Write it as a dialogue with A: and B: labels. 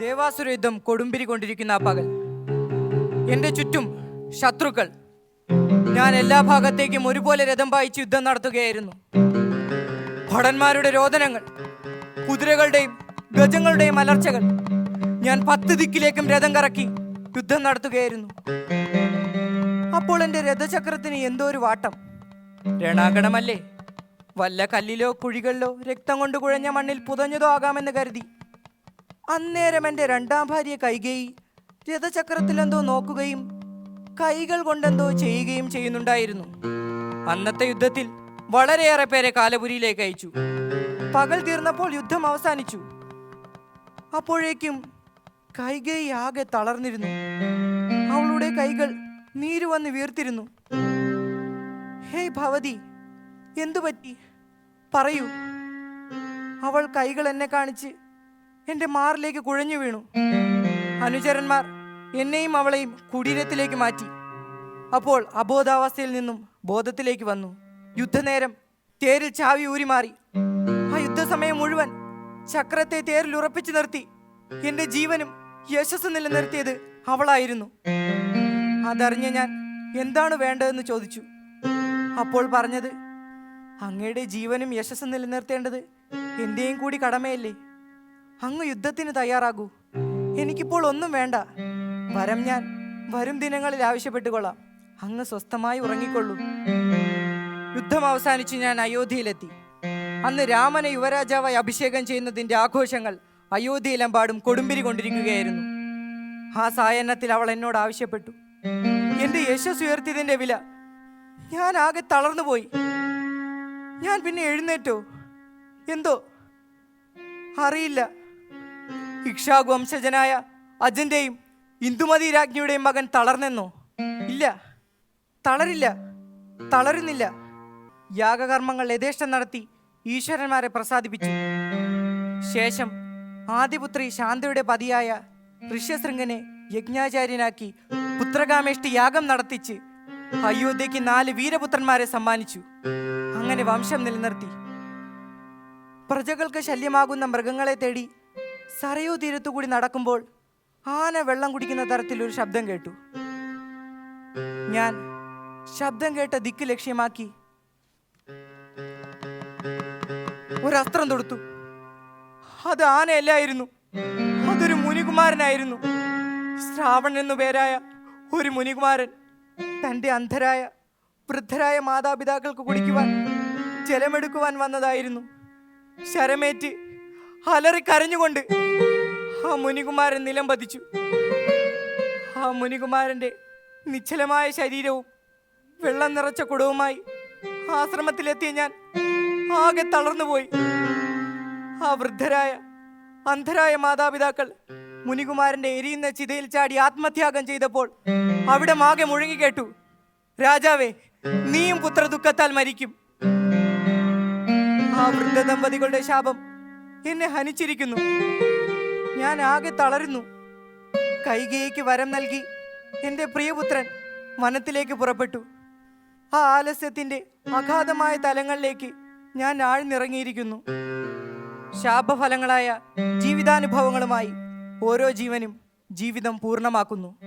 A: ദേവാസുര യുദ്ധം കൊടുമ്പിരി കൊണ്ടിരിക്കുന്ന ആ പകൽ. എന്റെ ചുറ്റും ശത്രുക്കൾ. ഞാൻ എല്ലാ ഭാഗത്തേക്കും ഒരുപോലെ രഥം പായിച്ച് യുദ്ധം നടത്തുകയായിരുന്നു. ഭടന്മാരുടെ രോദനങ്ങൾ കുതിരകളുടെയും ഗജങ്ങളുടെയും അലർച്ചകൾ. ഞാൻ പത്ത് ദിക്കിലേക്കും രഥം കറക്കി യുദ്ധം നടത്തുകയായിരുന്നു. അപ്പോൾ എന്റെ രഥചക്രത്തിന് എന്തോ ഒരു വാട്ടം. രണാകണമല്ലേ വല്ല കല്ലിലോ കുഴികളിലോ രക്തം കൊണ്ട് കുഴഞ്ഞ മണ്ണിൽ പുതഞ്ഞതോ ആകാമെന്ന് കരുതി. അന്നേരം എന്റെ രണ്ടാം ഭാര്യ കൈകേയി. രഥചക്രത്തിലെന്തോ നോക്കുകയും കൈകൾ കൊണ്ടെന്തോ ചെയ്യുകയും ചെയ്യുന്നുണ്ടായിരുന്നു. അന്നത്തെ യുദ്ധത്തിൽ വളരെയേറെ പേരെ കാലപുരിയിലേക്ക് അയച്ചു. പകൽ തീർന്നപ്പോൾ യുദ്ധം അവസാനിച്ചു. അപ്പോഴേക്കും കൈകേയി ആകെ തളർന്നിരുന്നു. അവളുടെ കൈകൾ നീര് വന്ന് വീർത്തിരുന്നു. ഹേയ് ഭവതി എന്തു പറ്റി പറയൂ. അവൾ കൈകൾ എന്നെ കാണിച്ച് എന്റെ മാറിലേക്ക് കുഴഞ്ഞു വീണു. അനുചരന്മാർ എന്നെയും അവളെയും കുടീരത്തിലേക്ക് മാറ്റി. അപ്പോൾ അബോധാവസ്ഥയിൽ നിന്നും ബോധത്തിലേക്ക് വന്നു. യുദ്ധനേരം തേരിൽ ചാവി ഊരി മാറി ആ യുദ്ധസമയം മുഴുവൻ ചക്രത്തെ തേരിൽ ഉറപ്പിച്ചു നിർത്തി. എന്റെ ജീവനും യശസ് നിലനിർത്തിയത് അവളായിരുന്നു. അതറിഞ്ഞ ഞാൻ എന്താണ് വേണ്ടതെന്ന് ചോദിച്ചു. അപ്പോൾ പറഞ്ഞത് അങ്ങയുടെ ജീവനും യശസ്സും നിലനിർത്തേണ്ടത് എന്റെയും കൂടി കടമയല്ലേ? അങ്ങ് യുദ്ധത്തിന് തയ്യാറാകൂ. എനിക്കിപ്പോൾ ഒന്നും വേണ്ട. വരം ഞാൻ വരും ദിനങ്ങളിൽ ആവശ്യപ്പെട്ടുകൊള്ളാം. അങ്ങ് സ്വസ്ഥമായി ഉറങ്ങിക്കൊള്ളൂ. യുദ്ധം അവസാനിച്ച് ഞാൻ അയോധ്യയിലെത്തി. അന്ന് രാമനെ യുവരാജാവായി അഭിഷേകം ചെയ്യുന്നതിന്റെ ആഘോഷങ്ങൾ അയോധ്യയിലെമ്പാടും കൊടുമ്പിരി കൊണ്ടിരിക്കുകയായിരുന്നു. ആ സായന്നത്തിൽ അവൾ എന്നോട് ആവശ്യപ്പെട്ടു. എന്റെ യശസ് ഉയർത്തിയതിന്റെ വില ഞാൻ ആകെ തളർന്നുപോയി ഞാൻ പിന്നെ എഴുന്നേറ്റോ? എന്തോ? അറിയില്ല. ഇക്ഷാകു വംശജനായ അജന്റെയും ഇന്ദുമതി രാജ്ഞിയുടെയും മകൻ തളർന്നെന്നോ? ഇല്ല. തളരില്ല. തളരുന്നില്ല. യാഗകർമ്മങ്ങൾ യഥേഷ്ടം നടത്തി ഈശ്വരന്മാരെ പ്രസാദിപ്പിച്ചു. ശേഷം ആദിപുത്രി ശാന്തയുടെ പതിയായ ഋഷ്യശൃംഗനെ യജ്ഞാചാര്യനാക്കി പുത്രകാമേഷ്ടി യാഗം നടത്തിച്ച് അയോധ്യയ്ക്ക് നാല് വീരപുത്രന്മാരെ സമ്മാനിച്ചു. അങ്ങനെ വംശം നിലനിർത്തി. പ്രജകൾക്ക് ശല്യമാകുന്ന മൃഗങ്ങളെ തേടി സരയൂ തീരത്തുകൂടി നടക്കുമ്പോൾ ആന വെള്ളം കുടിക്കുന്ന തരത്തിൽ ഒരു ശബ്ദം കേട്ടു. ഞാൻ ശബ്ദം കേട്ട ദിക്ക് ലക്ഷ്യമാക്കി ഒരു അസ്ത്രം തൊടുത്തു. അത് ആനയല്ലായിരുന്നു. അതൊരു മുനികുമാരനായിരുന്നു. ശ്രാവൺ എന്നു പേരായ ഒരു മുനികുമാരൻ തന്റെ അന്ധരായ വൃദ്ധരായ മാതാപിതാക്കൾക്ക് കുടിക്കുവാൻ ജലമെടുക്കുവാൻ വന്നതായിരുന്നു. ശരമേറ്റ് അലറി കരഞ്ഞുകൊണ്ട് ആ മുനികുമാരൻ നിലം പതിച്ചു. ആ മുനികുമാരന്റെ നിശ്ചലമായ ശരീരവും വെള്ളം നിറച്ച കുടവുമായി ആശ്രമത്തിലെത്തിയ ഞാൻ ആകെ തളർന്നുപോയി. ആ വൃദ്ധരായ അന്ധരായ മാതാപിതാക്കൾ മുനികുമാരന്റെ എരിയുന്ന ചിതയിൽ ചാടി ആത്മത്യാഗം ചെയ്തപ്പോൾ അവിടെ മാകെ മുഴങ്ങിക്കേട്ടു രാജാവേ നീയും പുത്രദുഃഖത്താൽ മരിക്കും. ആ വൃദ്ധ ദമ്പതികളുടെ ശാപം എന്നെ ഹനിച്ചിരിക്കുന്നു. ഞാൻ ആകെ തളരുന്നു. കൈകേക്ക് വരം നൽകി എന്റെ പ്രിയപുത്രൻ വനത്തിലേക്ക് പുറപ്പെട്ടു. ആ ആലസ്യത്തിന്റെ അഗാധമായ തലങ്ങളിലേക്ക് ഞാൻ ആഴ്ന്നിറങ്ങിയിരിക്കുന്നു. ശാപഫലങ്ങളായ ജീവിതാനുഭവങ്ങളുമായി ഓരോ ജീവനും ജീവിതം പൂർണമാക്കുന്നു.